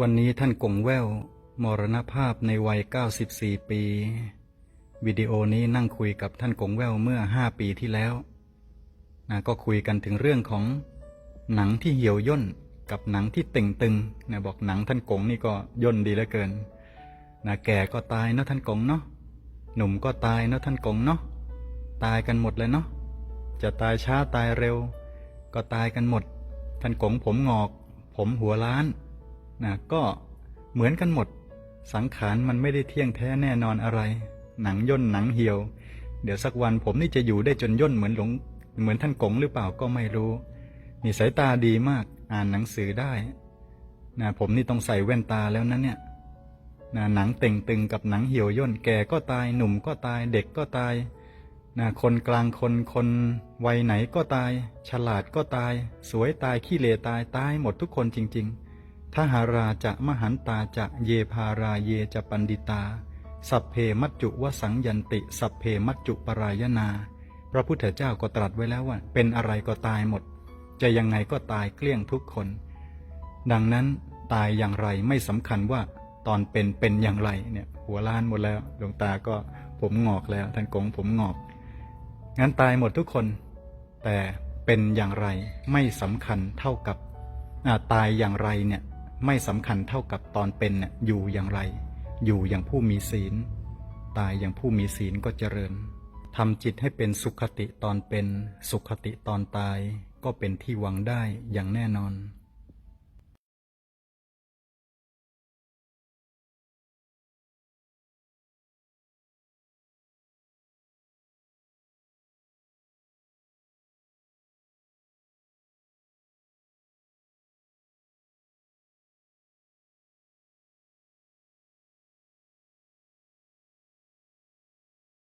วันนี้ท่านกงแววมรณภาพในวัย 94 ปี วิดีโอนี้นั่งคุยกับท่านกงแววเมื่อ 5 ปีที่แล้วนะก็คุยกันถึงเรื่องของหนังที่เหี่ยวย่นกับหนังที่เต่งตึงนะบอกหนังท่านกงนี่ก็ย่นดีเหลือเกินนะแก่ก็ตายเนาะท่านกงเนาะหนุ่มก็ตายเนาะท่านกงเนาะตายกันหมดเลยเนาะจะตายช้าตายเร็ว ก็ตายกันหมด ท่านกงผมงอก ผมหัวล้าน นะก็เหมือนกันหมด สังขารมันไม่ได้เที่ยงแท้แน่นอนอะไร หนังย่นหนังเหี่ยว เดี๋ยวสักวันผมนี่จะอยู่ได้จนย่นเหมือนหลวงเหมือนท่านกงหรือเปล่าก็ไม่รู้นี่สายตาดีมาก อ่านหนังสือได้นะผมนี่ต้องใส่แว่นตาแล้วนะเนี่ยนะหนังเต่งตึงกับหนังเหี่ยวย่นแก่ก็ตาย หนุ่มก็ตาย เด็กก็ตายนะคนกลางคนคนวัยไหนก็ตาย ฉลาดก็ตาย สวยตายขี้เลตายตายหมดทุกคนจริง ๆ ทหาราจะมหันตาจะเยพาราเยจะปันดิตา สัพเพมัจจุวสังยันติ สัพเพมัจจุปรายนา พระพุทธเจ้าก็ตรัสไว้แล้วว่า เป็นอะไรก็ตายหมด จะยังไงก็ตายเกลี้ยงทุกคน ดังนั้นตายอย่างไรไม่สำคัญว่าตอนเป็นเป็นอย่างไรเนี่ยหัวล้านหมดแล้วดวงตาก็ผมงอกแล้วท่านกงผมงอกงั้นตายหมดทุกคน แต่เป็นอย่างไรไม่สำคัญเท่ากับตายอย่างไรเนี่ย ไม่สำคัญเท่ากับตอนเป็นเนี่ยอยู่อย่างไร อยู่อย่างผู้มีศีล ตายอย่างผู้มีศีลก็เจริญทำจิตให้เป็นสุขติตอนเป็น สุขติตอนตาย ก็เป็นที่หวังได้อย่างแน่นอน